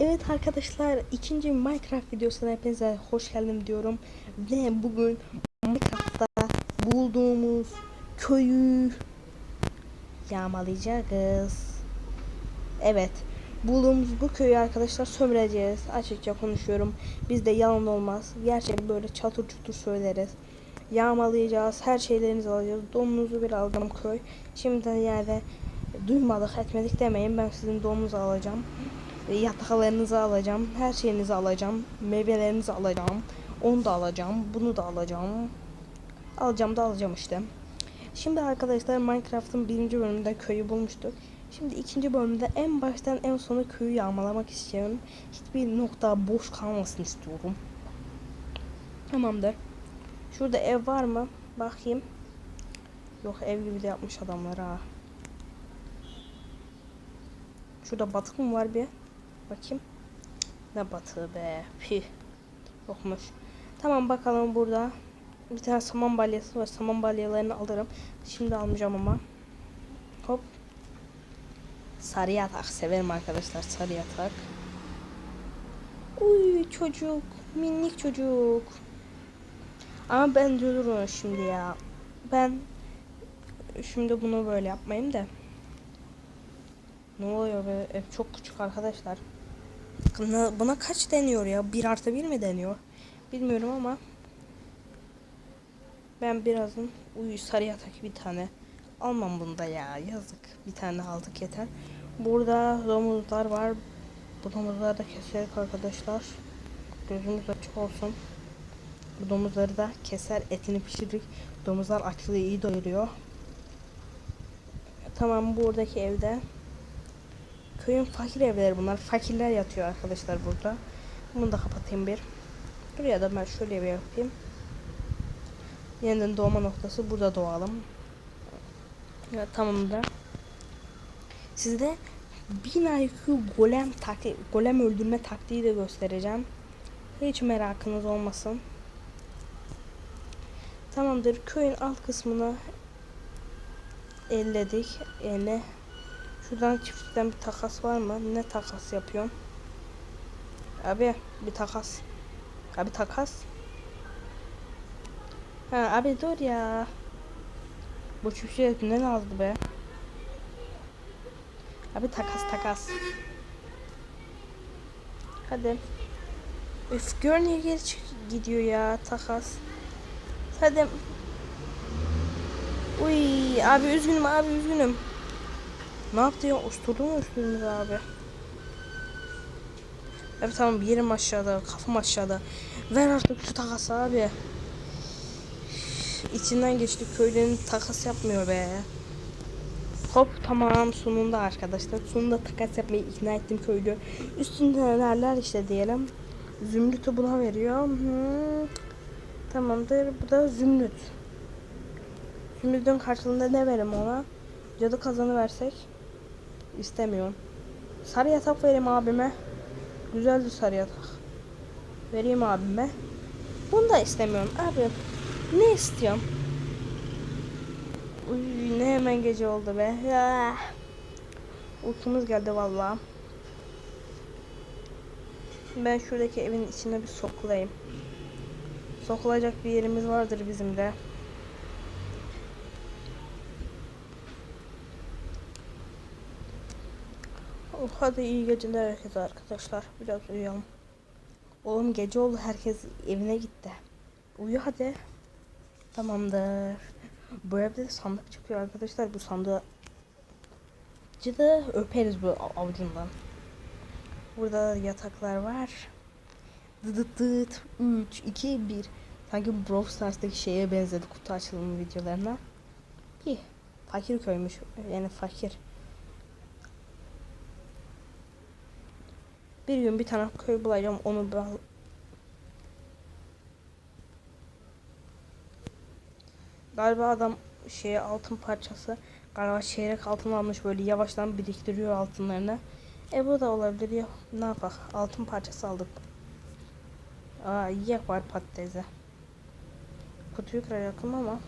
Evet arkadaşlar ikinci Minecraft videosuna hepinize hoş geldin diyorum. Ve bugün Minecraft'ta bulduğumuz köyü yağmalayacağız. Evet bulduğumuz bu köyü arkadaşlar sömüreceğiz. Açıkça konuşuyorum. Bizde yalan olmaz. Gerçekten böyle çatır çutur söyleriz. Yağmalayacağız. Her şeylerinizi alacağız. Donunuzu bir aldım köy. Şimdiden yerde duymadık etmedik demeyin. Ben sizin donunuzu alacağım. E, yataklarınızı alacağım. Her şeyinizi alacağım. Meyvelerinizi alacağım. Onu da alacağım. Bunu da alacağım. Alacağım da alacağım işte. Şimdi arkadaşlar Minecraft'ın birinci bölümünde köyü bulmuştuk. Şimdi ikinci bölümde en baştan en sona köyü yağmalamak istiyorum. Hiçbir nokta boş kalmasın istiyorum. Tamamdır. Şurada ev var mı? Bakayım. Yok ev gibi de yapmış adamlar ha. Şurada batık mı var bir? Bakayım. Ne batığı be. Pih. Yokmuş. Tamam bakalım burada. Bir tane saman balyası var. Saman balyalarını alırım. Şimdi almayacağım ama. Hop. Sarı yatak. Severim arkadaşlar sarı yatak. Uy çocuk. Minik çocuk. Ama ben diyorum şimdi ya. Ben şimdi bunu böyle yapmayayım da. Ne oluyor be? Çok küçük arkadaşlar. Buna, buna kaç deniyor ya? 1 artı 1 mi deniyor? Bilmiyorum ama. Ben birazın uyu sarı yatak bir tane. Almam bunda ya yazık. Bir tane aldık yeter. Burada domuzlar var. Bu domuzları da keserik arkadaşlar. Gözümüz açık olsun. Bu domuzları da keser etini pişirdik. Domuzlar açlığı iyi doyuruyor. Tamam buradaki evde Köyün fakir evleri bunlar. Fakirler yatıyor arkadaşlar burada. Bunu da kapatayım bir. Buraya da ben şöyle bir yapayım. Yeniden doğma noktası. Burada doğalım. Evet, tamamdır. Sizde 1000 IQ golem taktiği, golem öldürme taktiği de göstereceğim. Hiç merakınız olmasın. Tamamdır. Köyün alt kısmını elledik. Yani Şuradan çiftlikten bir takas var mı? Ne takas yapıyorum? Abi bir takas. Abi takas. Ha abi dur ya. Bu çiftçiye ne lazım be? Abi takas takas. Hadi. Üf gör niye geri gidiyor ya takas. Hadi. Uy abi üzgünüm abi üzgünüm. Ne yaptı ya? Usturdu mu üstümüz abi? Evet tamam bir yerim aşağıda, kafam aşağıda. Ver artık şu takası abi. İçinden geçti köylerin takas yapmıyor be. Hop tamam sonunda arkadaşlar. Sonunda takas yapmayı ikna ettim köylü. Üstünde neler işte diyelim. Zümrüt'ü buna veriyor. Hmm. Tamamdır. Bu da zümrüt. Zümrüt'ün karşılığında ne verim ona? Cadı kazanı versek. İstemiyorum. Sarı yatak vereyim abime. Güzeldi sarı yatak. Vereyim abime. Bunu da istemiyorum. Abi ne istiyorum? Uy, ne hemen gece oldu be. Ya. Uykumuz geldi vallahi. Ben şuradaki evin içine bir sokulayım. Sokulacak bir yerimiz vardır bizim de. Oh, hadi iyi geceler herkese arkadaşlar. Biraz uyuyalım. Oğlum gece oldu herkes evine gitti. Uyu hadi. Tamamdır. Bu evde de sandık çıkıyor arkadaşlar. Bu sandığı da öperiz bu avucundan. Burada yataklar var. Dıdıt dıt 3 2 1 Sanki Brawl Stars'taki şeye benzedi kutu açılımı videolarına. İyi. Fakir köymüş. Yani fakir. Bir gün bir tane köy bulacağım onu bal Galiba adam şeye altın parçası galiba çeyrek altın almış böyle yavaştan biriktiriyor altınlarını. E bu da olabilir ya. Ne yapak? Altın parçası aldık. Aa yiyek var patatese. Kutuyu kıracaktım ama.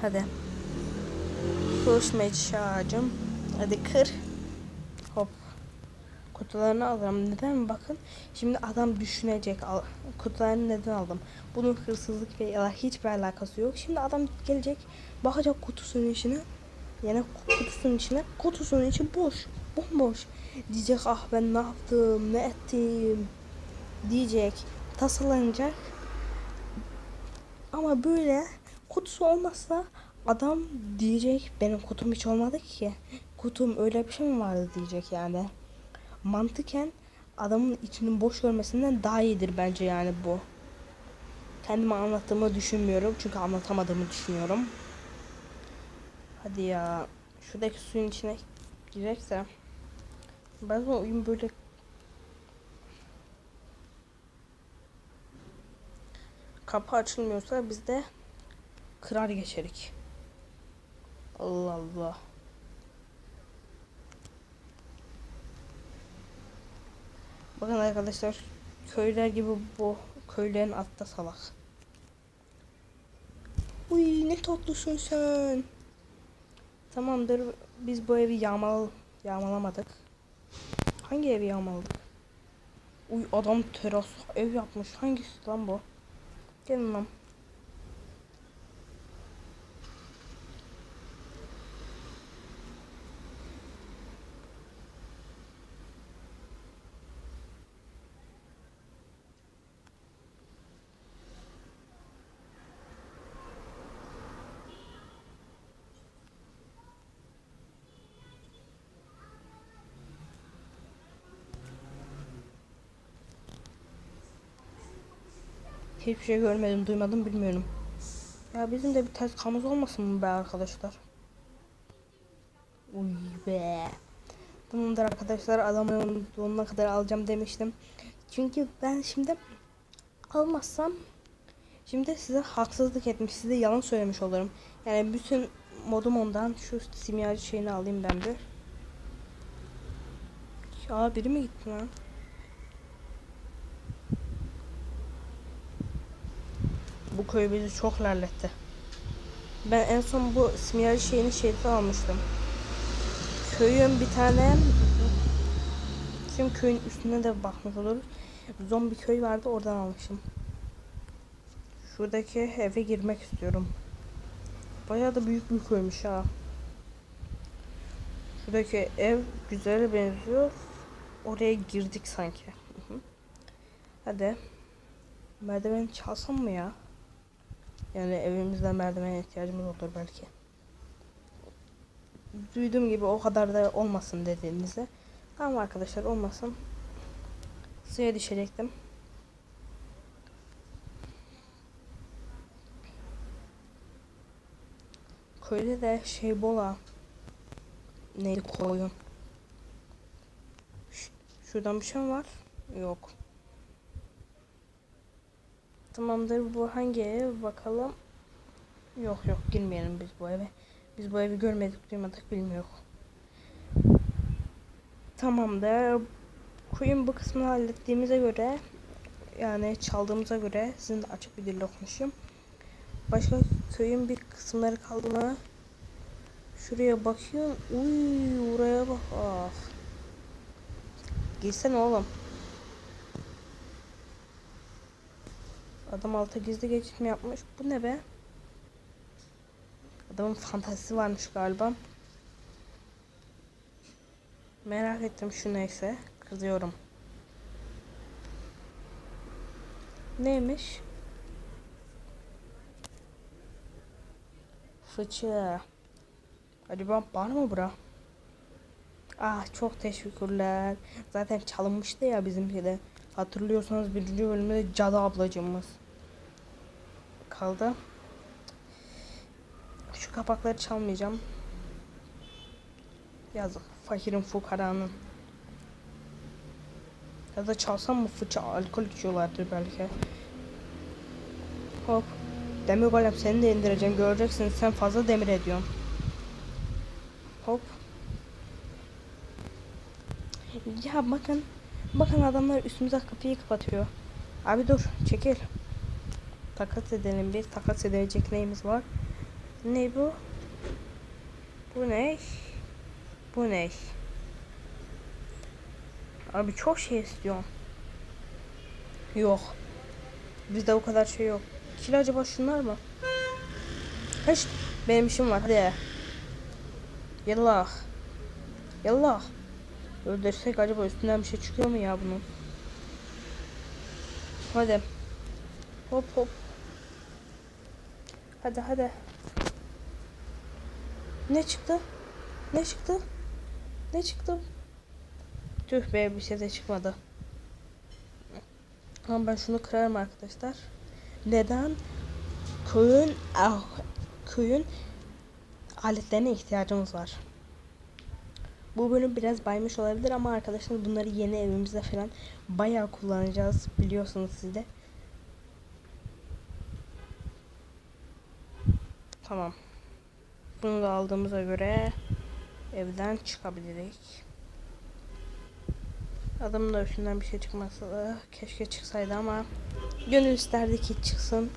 Hadi. Kuş meç ağacım. Hadi kır. Kutularını alırım. Neden bakın? Şimdi adam düşünecek. Kutularını neden aldım? Bunun hırsızlık ve ya hiçbir alakası yok. Şimdi adam gelecek. Bakacak kutusunun içine. Yani kutusunun içine. Kutusunun içi boş. Bomboş. Diyecek ah ben ne yaptım? Ne ettim? Diyecek. Tasalanacak. Ama böyle kutusu olmazsa adam diyecek benim kutum hiç olmadı ki. Kutum öyle bir şey mi vardı diyecek yani. Mantıken adamın içinin boş görmesinden daha iyidir bence yani bu. Kendime anlattığımı düşünmüyorum çünkü anlatamadığımı düşünüyorum. Hadi ya şuradaki suyun içine girecekse bazen oyun böyle kapı açılmıyorsa biz de kırar geçerik. Allah Allah. Bakın arkadaşlar köyler gibi bu köylerin atta salak. Uy ne tatlısın sen. Tamamdır biz bu evi yağmal yağmalamadık. Hangi evi yağmaladık? Uy adam teras ev yapmış. Hangisi lan bu? Gelin lan. Hiçbir şey görmedim, duymadım, bilmiyorum. Ya bizim de bir ters olmasın mı be arkadaşlar? Uy be. Tamamdır arkadaşlar adamın sonuna kadar alacağım demiştim. Çünkü ben şimdi almazsam şimdi size haksızlık etmiş, size yalan söylemiş olurum. Yani bütün modum ondan şu simyacı şeyini alayım ben bir. Ya biri mi gitti lan? Bu köy bizi çok lerletti. Ben en son bu simyacı şeyini şeyde almıştım. Köyün bir tane Şimdi köyün üstüne de bakmış oluruz. Zombi köy vardı oradan almışım. Şuradaki eve girmek istiyorum. Bayağı da büyük bir köymüş ha. Şuradaki ev güzel benziyor. Oraya girdik sanki. Hadi. Merdiven çalsam mı ya? Yani evimizde merdivene ihtiyacımız olur belki. Duyduğum gibi o kadar da olmasın dediğinizde. Tamam arkadaşlar olmasın. Suya düşecektim. Köyde de şey bola. Neydi koyun. Şuradan bir şey mi var? Yok. Tamamdır bu hangi ev bakalım. Yok yok girmeyelim biz bu eve. Biz bu evi görmedik duymadık bilmiyoruz. Tamamdır. Kuyun bu kısmını hallettiğimize göre yani çaldığımıza göre sizin de açık bir dille konuşayım. Başka köyün bir kısımları kaldı mı? Şuraya bakıyorum. Uy oraya bak. Ah. Girsene oğlum. Adam alta gizli geçit mi yapmış? Bu ne be? Adamın fantazisi varmış galiba. Merak ettim şu neyse. Kızıyorum. Neymiş? Fıçı. Acaba var mı bura? Ah çok teşekkürler. Zaten çalınmıştı ya bizimki Hatırlıyorsanız birinci bölümde Cadı ablacığımız kaldı. Şu kapakları çalmayacağım. Yazık. Fakirin fukaranın. Ya da çalsam mı fıçı alkol içiyorlardır belki. Hop. Demir golem seni de indireceğim. Göreceksin sen fazla demir ediyorsun. Hop. Ya bakın. Bakın adamlar üstümüze kapıyı kapatıyor. Abi dur çekil. Takas edelim bir. Takas edecek neyimiz var? Ne bu? Bu ne? Bu ne? Abi çok şey istiyorum. Yok. Bizde o kadar şey yok. Kilo acaba şunlar mı? Hiç benim işim var hadi. Yallah. Yallah. Öldürsek acaba üstünden bir şey çıkıyor mu ya bunun? Hadi. Hop hop. Hadi hadi. Ne çıktı? Ne çıktı? Ne çıktı? Tüh be bir şey de çıkmadı. Ama ben şunu kırarım arkadaşlar. Neden? Köyün ah, köyün aletlerine ihtiyacımız var. Bu bölüm biraz baymış olabilir ama arkadaşlar bunları yeni evimizde falan bayağı kullanacağız biliyorsunuz siz de. Tamam. Bunu da aldığımıza göre evden çıkabiliriz. Adamın da üstünden bir şey çıkması keşke çıksaydı ama gönül isterdi ki çıksın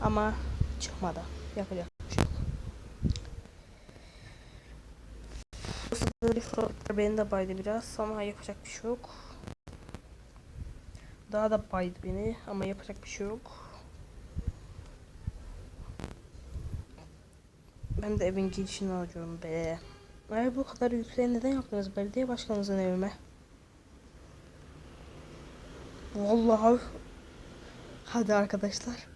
ama çıkmadı. Yapacak bir şey yok. Beni de baydı biraz ama yapacak bir şey yok. Daha da baydı beni ama yapacak bir şey yok. Ben de evin girişini alıyorum be. Ay bu kadar yükseğe neden yaptınız belediye başkanınızın evime? Vallahi. Hadi arkadaşlar.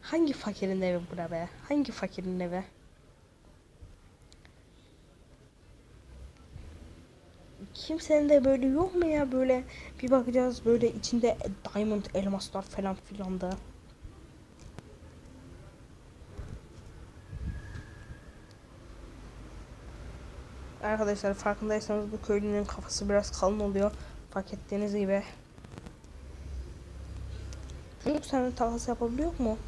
Hangi fakirin evi bura be? Hangi fakirin evi? Kimsenin de böyle yok mu ya böyle bir bakacağız böyle içinde diamond elmaslar falan filan da. Arkadaşlar farkındaysanız bu köylünün kafası biraz kalın oluyor. Fark ettiğiniz gibi. Çocuk sana takas yapabiliyor mu?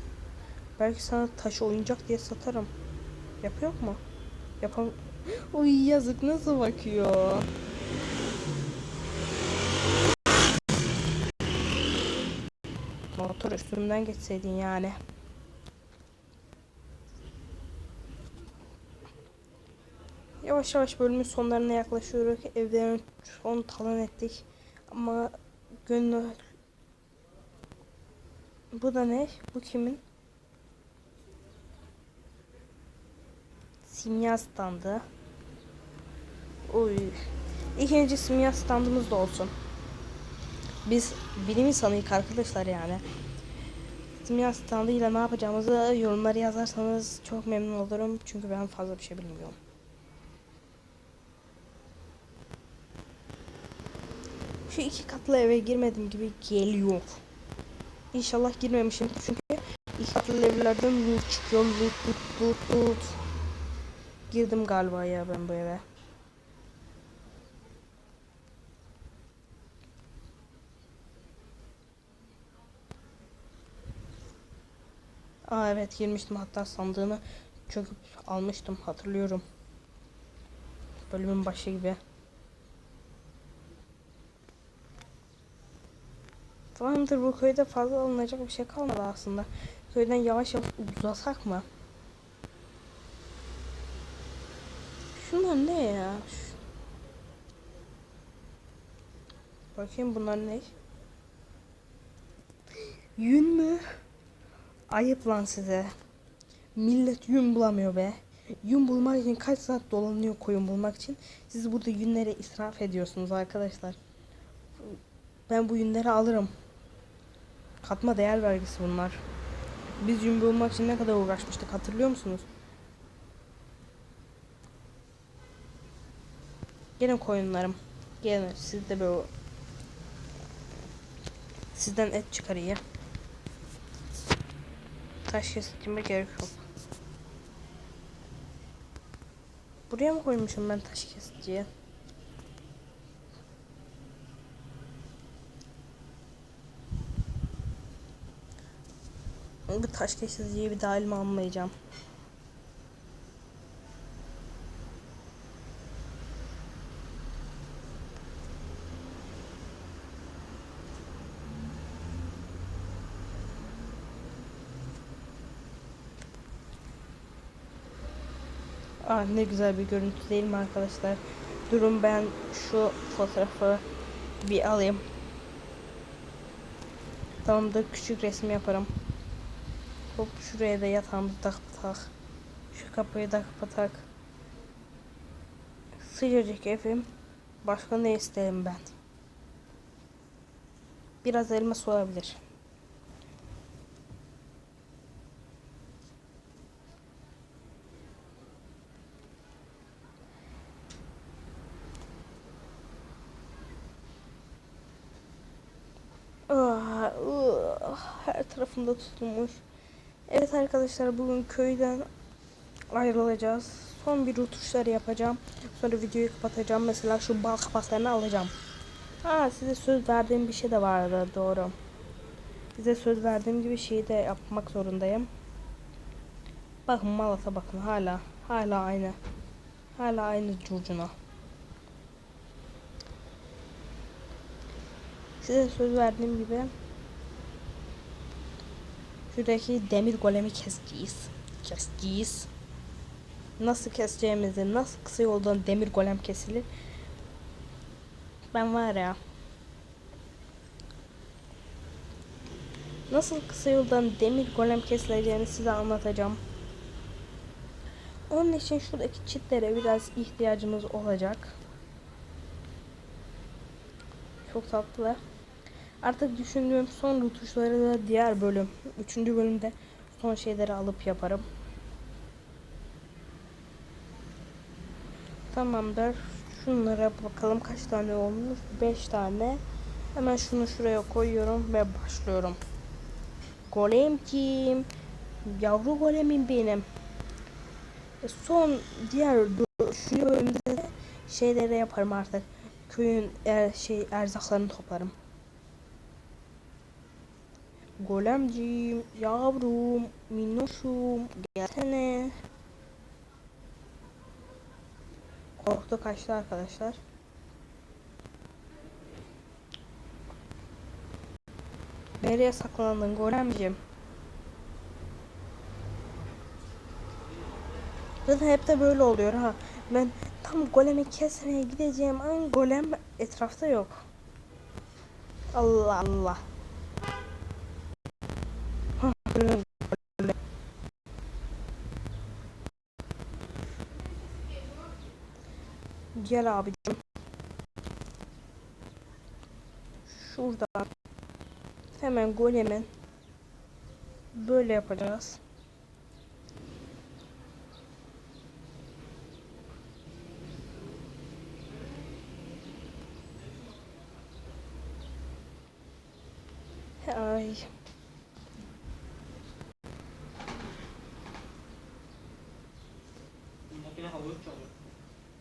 Belki sana taşı oyuncak diye satarım. Yapıyor mu? Yapam... Uy yazık nasıl bakıyor. Motor üstümden geçseydin yani. Yavaş yavaş bölümün sonlarına yaklaşıyoruz. Evden son talan ettik. Ama gönül... Bu da ne? Bu kimin? Simya standı. Oy. İlk önce simya standımız da olsun. Biz bilim insanıyız arkadaşlar yani. Simya standıyla ne yapacağımızı yorumlara yazarsanız çok memnun olurum. Çünkü ben fazla bir şey bilmiyorum. Şu iki katlı eve girmedim gibi geliyor. İnşallah girmemişim çünkü iki katlı evlerden loot çıkıyor. Loot loot loot loot. Girdim galiba ya ben bu eve. Aa evet girmiştim hatta sandığını çöküp almıştım hatırlıyorum. Bölümün başı gibi. Tamamdır bu köyde fazla alınacak bir şey kalmadı aslında. Köyden yavaş yavaş uzasak mı? Şunlar ne ya? Bakayım bunlar ne? Yün mü? Ayıp lan size. Millet yün bulamıyor be. Yün bulmak için kaç saat dolanıyor koyun bulmak için. Siz burada yünleri israf ediyorsunuz arkadaşlar. Ben bu yünleri alırım. Katma değer vergisi bunlar. Biz yün bulmak için ne kadar uğraşmıştık hatırlıyor musunuz? Gelin koyunlarım. Gelin siz de böyle sizden et çıkarayım. Taş kesitime gerek yok. Buraya mı koymuşum ben taş kesiciye? Bu taş kesiciyi bir daha elime almayacağım. Ah ne güzel bir görüntü değil mi arkadaşlar? Durun ben şu fotoğrafı bir alayım. Tamamdır küçük resim yaparım. Hop şuraya da yatağımızı takıp tak. Şu kapıyı da kapatak. Sıcacık evim. Başka ne isterim ben? Biraz elmas olabilir. Ah, ugh, her tarafımda tutulmuş. Evet arkadaşlar bugün köyden ayrılacağız. Son bir rutuşları yapacağım. Sonra videoyu kapatacağım. Mesela şu bal kapaklarını alacağım. Ha size söz verdiğim bir şey de vardı doğru. Size söz verdiğim gibi şeyi de yapmak zorundayım. Bakın Malat'a bakın hala hala aynı. Hala aynı curcuna. Size söz verdiğim gibi şuradaki demir golemi keseceğiz. Keseceğiz. Nasıl keseceğimizi, nasıl kısa yoldan demir golem kesilir. Ben var ya. Nasıl kısa yoldan demir golem kesileceğini size anlatacağım. Onun için şuradaki çitlere biraz ihtiyacımız olacak. Çok tatlı. Artık düşündüğüm son rutuşları da diğer bölüm. Üçüncü bölümde son şeyleri alıp yaparım. Tamamdır. Şunlara bakalım kaç tane olmuş. 5 tane. Hemen şunu şuraya koyuyorum ve başlıyorum. Golemciğim. Yavru golemim benim. E, Son diğer şu bölümde de şeyleri yaparım artık. Köyün er, şey erzaklarını toplarım. Golemciğim, yavrum, minnoşum, gelsene. Korktu kaçtı arkadaşlar. Nereye saklandın golemciğim? Zaten hep de böyle oluyor ha. Ben tam golemi kesmeye gideceğim an golem etrafta yok. Allah Allah. Hah, golem, golem. Gel abicim. Şuradan hemen golemin böyle yapacağız.